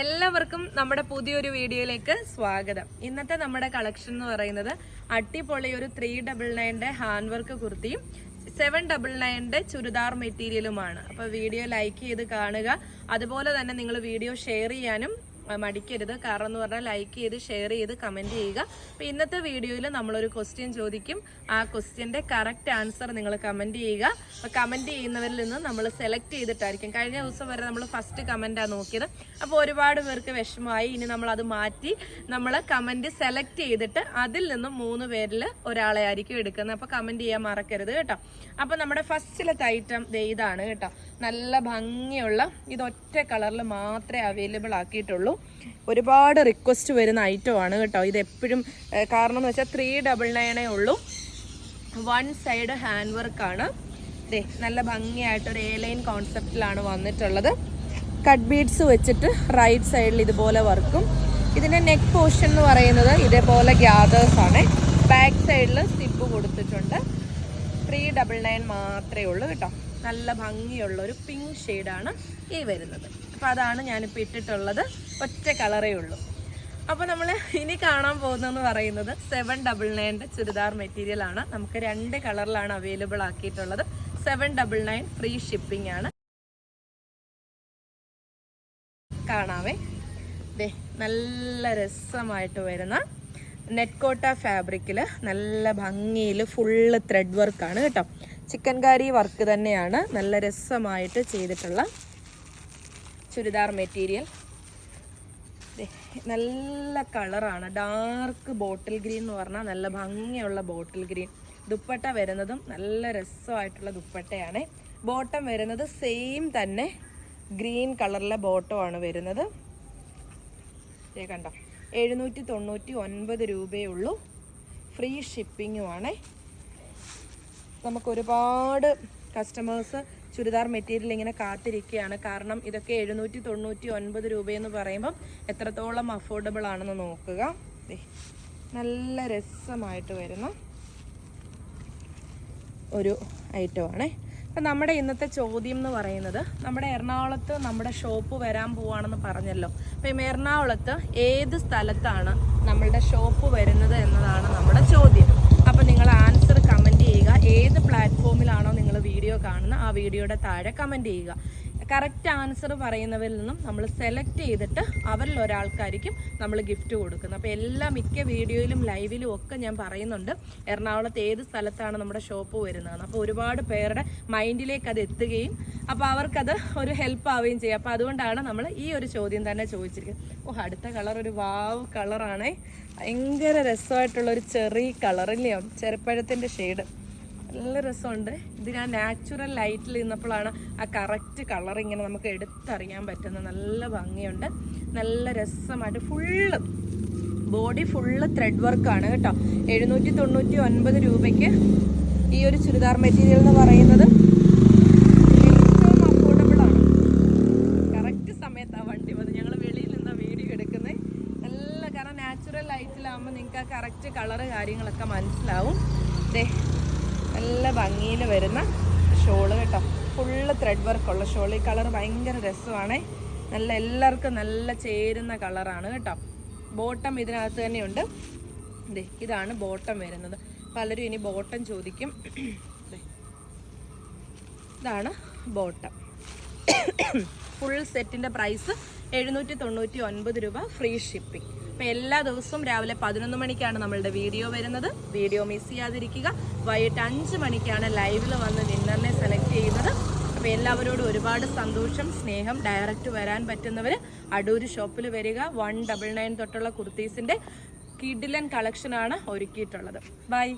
എല്ലാവർക്കും നമ്മുടെ പുതിയൊരു വീഡിയോയിലേക്ക് സ്വാഗതം. ഇന്നത്തെ നമ്മുടെ കളക്ഷൻ എന്ന് പറയുന്നത് അട്ടിപൊളി ഒരു ത്രീ ഡബിൾ നയന്റെ ഹാൻഡ് വർക്ക് കുർത്തിയും സെവൻ ഡബിൾ നയന്റെ ചുരിദാർ മെറ്റീരിയലുമാണ് അപ്പോൾ വീഡിയോ ലൈക്ക് ചെയ്ത് കാണുക. അതുപോലെ തന്നെ നിങ്ങൾ വീഡിയോ ഷെയർ ചെയ്യാനും മടിക്കരുത്. കാരണം എന്ന് പറഞ്ഞാൽ ലൈക്ക് ചെയ്ത് ഷെയർ ചെയ്ത് കമന്റ് ചെയ്യുക. അപ്പോൾ ഇന്നത്തെ വീഡിയോയിൽ നമ്മളൊരു ക്വസ്റ്റ്യൻ ചോദിക്കും. ആ ക്വസ്റ്റ്യന്റെ കറക്റ്റ് ആൻസർ നിങ്ങൾ കമന്റ് ചെയ്യുക. അപ്പോൾ കമന്റ് ചെയ്യുന്നവരിൽ നിന്ന് നമ്മൾ സെലക്ട് ചെയ്തിട്ടായിരിക്കും. കഴിഞ്ഞ ദിവസം വരെ നമ്മൾ ഫസ്റ്റ് കമന്റാണ് നോക്കിയത്. അപ്പോൾ ഒരുപാട് പേർക്ക് വിഷമമായി. ഇനി നമ്മൾ അത് മാറ്റി നമ്മൾ കമന്റ് സെലക്ട് ചെയ്തിട്ട് അതിൽ നിന്നും മൂന്ന് പേരിൽ ഒരാളെ ആയിരിക്കും എടുക്കുന്നത്. അപ്പോൾ കമന്റ് ചെയ്യാൻ മറക്കരുത് കേട്ടോ. അപ്പോൾ നമ്മുടെ ഫസ്റ്റിലത്തെ ഐറ്റം ഇതാണ് കേട്ടോ. നല്ല ഭംഗിയുള്ള ഇത് ഒറ്റ കളറിൽ മാത്രമേ അവൈലബിൾ ആക്കിയിട്ടുള്ളൂ. ഒരുപാട് റിക്വസ്റ്റ് വരുന്ന ഐറ്റമാണ് കേട്ടോ. ഇത് എപ്പോഴും കാരണം എന്ന് വെച്ചാൽ ത്രീ ഡബിൾ നയനേ ഉള്ളൂ. വൺ സൈഡ് ഹാൻഡ് വർക്കാണ് ദേ നല്ല ഭംഗിയായിട്ടൊരു എ ലൈൻ കോൺസെപ്റ്റിലാണ് വന്നിട്ടുള്ളത്. കട്ട് ബീഡ്സ് വെച്ചിട്ട് റൈറ്റ് സൈഡിൽ ഇതുപോലെ വർക്കും. ഇതിന്റെ നെക്ക് പോർഷൻ എന്ന് പറയുന്നത് ഇതേപോലെ ഗ്യാദേഴ്സാണ് ബാക്ക് സൈഡിൽ സിപ്പ് കൊടുത്തിട്ടുണ്ട്. ത്രീ ഡബിൾ നയൻ മാത്രമേ ഉള്ളൂ കേട്ടോ. നല്ല ഭംഗിയുള്ള ഒരു പിങ്ക് ഷെയ്ഡാണ് ഈ വരുന്നത്. അപ്പോൾ അതാണ് ഞാനിപ്പോൾ ഇട്ടിട്ടുള്ളത്. ഒറ്റ കളറേ ഉള്ളൂ. അപ്പോൾ നമ്മൾ ഇനി കാണാൻ പോകുന്നതെന്ന് പറയുന്നത് സെവൻ ഡബിൾ നയന്റെ ചുരിദാർ മെറ്റീരിയൽ ആണ്. നമുക്ക് രണ്ട് കളറിലാണ് available ആക്കിയിട്ടുള്ളത്. Seven double nine free shipping ആണ്. കാണാവേ. ദേ നല്ല രസമായിട്ട് വരുന്ന നെറ്റ്കോട്ട ഫാബ്രിക്കിൽ നല്ല ഭംഗിയിൽ ഫുള്ള് ത്രെഡ് വർക്കാണ് കേട്ടോ. ചിക്കൻകാരി വർക്ക് തന്നെയാണ്. നല്ല രസമായിട്ട് ചെയ്തിട്ടുള്ള ചുരിദാർ മെറ്റീരിയൽ. നല്ല കളറാണ്. ഡാർക്ക് ബോട്ടിൽ ഗ്രീൻ എന്ന് പറഞ്ഞാൽ നല്ല ഭംഗിയുള്ള ബോട്ടിൽ ഗ്രീൻ. ദുപ്പട്ട വരുന്നതും നല്ല രസമായിട്ടുള്ള ദുപ്പട്ടയാണ്. ബോട്ടം വരുന്നത് സെയിം തന്നെ ഗ്രീൻ കളറിലെ ബോട്ടമാണ് വരുന്നത്. കണ്ടോ? എഴുന്നൂറ്റി തൊണ്ണൂറ്റി ഒൻപത് രൂപയേ ഉള്ളൂ ഫ്രീ ഷിപ്പിങ്ങുമാണ്. നമുക്ക് ഒരുപാട് കസ്റ്റമേഴ്സ് ചുരിദാർ മെറ്റീരിയൽ ഇങ്ങനെ കാത്തിരിക്കുകയാണ്. കാരണം ഇതൊക്കെ എഴുന്നൂറ്റി തൊണ്ണൂറ്റി ഒൻപത് രൂപയെന്ന് പറയുമ്പം എത്രത്തോളം അഫോർഡബിൾ ആണെന്ന് നോക്കുക. നല്ല രസമായിട്ട് വരുന്ന ഒരു ഐറ്റമാണേ. അപ്പം നമ്മുടെ ഇന്നത്തെ ചോദ്യം എന്ന് പറയുന്നത് നമ്മുടെ എറണാകുളത്ത് നമ്മുടെ ഷോപ്പ് വരാൻ പോവാണെന്ന് പറഞ്ഞല്ലോ. അപ്പം എറണാകുളത്ത് ഏത് സ്ഥലത്താണ് നമ്മളുടെ ഷോപ്പ് വരുന്നത് എന്നതാണ് നമ്മുടെ ചോദ്യം അപ്പം നിങ്ങൾ ആൻസർ കമന്റ് ചെയ്യുക ഏത് പ്ലാറ്റ്ഫോമിലാണോ വീഡിയോ കാണുന്ന ആ വീഡിയോയുടെ താഴെ കമന്റ് ചെയ്യുക. കറക്റ്റ് ആൻസർ പറയുന്നവരിൽ നിന്നും നമ്മൾ സെലക്ട് ചെയ്തിട്ട് അവരിൽ ഒരാൾക്കായിരിക്കും നമ്മൾ ഗിഫ്റ്റ് കൊടുക്കുന്നത്. അപ്പോൾ എല്ലാ മിക്ക വീഡിയോയിലും ലൈവിലും ഒക്കെ ഞാൻ പറയുന്നുണ്ട്. എറണാകുളത്ത് ഏത് സ്ഥലത്താണ് നമ്മുടെ ഷോപ്പ് വരുന്നതെന്ന്. അപ്പോൾ ഒരുപാട് പേരുടെ മൈൻഡിലേക്ക് അത് എത്തുകയും അപ്പോൾ അവർക്കത് ഒരു ഹെൽപ്പ് ആവുകയും ചെയ്യും. അപ്പോൾ അതുകൊണ്ടാണ് നമ്മൾ ഈ ഒരു ചോദ്യം തന്നെ ചോദിച്ചിരിക്കുന്നത്. ഓ അടുത്ത കളർ ഒരു വാവ് കളറാണേ ഭയങ്കര രസമായിട്ടുള്ള ഒരു ചെറിയ കളറില്ലേ ചെറുപ്പഴത്തിന്റെ ഷെയ്ഡ് നല്ല രസമുണ്ട്. ഇത് ഞാൻ നാച്ചുറൽ ലൈറ്റിൽ നിന്നപ്പോഴാണ് ആ കറക്റ്റ് കളർ ഇങ്ങനെ നമുക്ക് എടുത്തറിയാൻ പറ്റുന്നത്. നല്ല ഭംഗിയുണ്ട്. നല്ല രസമായിട്ട് ഫുള്ള് ബോഡി ഫുള്ള് ത്രെഡ് വർക്കാണ് കേട്ടോ. എഴുന്നൂറ്റി തൊണ്ണൂറ്റി ഒൻപത് രൂപയ്ക്ക് ഈ ഒരു ചുരിദാർ മെറ്റീരിയൽ എന്ന് പറയുന്നത്. ഏറ്റവും കറക്റ്റ് സമയത്താണ് ആ കാര്യങ്ങളൊക്കെ മനസ്സിലാവും. ദേ നല്ല ഭംഗിയിൽ വരുന്ന ഷോൾ കേട്ടോ. ഫുള്ള് ത്രെഡ് വർക്കുള്ള ഷോൾ ഈ കളർ ഭയങ്കര രസമാണേ. നല്ല എല്ലാവർക്കും നല്ല ചേരുന്ന കളറാണ് കേട്ടോ. ബോട്ടം ഇതിനകത്ത് തന്നെയുണ്ട്. ദേ ഇതാണ് ബോട്ടം വരുന്നത്. പലരും ഇനി ബോട്ടം ചോദിക്കും. ഇതാണ് ബോട്ടം ഫുൾ സെറ്റിന്റെ പ്രൈസ് എഴുന്നൂറ്റി തൊണ്ണൂറ്റി ഒൻപത് രൂപ ഫ്രീ ഷിപ്പിംഗ്. അപ്പോൾ എല്ലാ ദിവസവും രാവിലെ പതിനൊന്ന് മണിക്കാണ് നമ്മളുടെ വീഡിയോ വരുന്നത്. വീഡിയോ മിസ് ചെയ്യാതിരിക്കുക. വൈകിട്ട് അഞ്ച് മണിക്കാണ് ലൈവിൽ വന്ന് വിന്നറിനെ സെലക്ട് ചെയ്യുന്നത്. അപ്പോൾ എല്ലാവരോടും ഒരുപാട് സന്തോഷം സ്നേഹം ഡയറക്റ്റ് വരാൻ പറ്റുന്നവർ അടൂർ ഷോപ്പിൽ വരിക. വൺ ഡബിൾ നയൻ തൊട്ടുള്ള കുർത്തീസിന്റെ കിഡിലൻ കളക്ഷനാണ് ഒരുക്കിയിട്ടുള്ളത്. ബൈ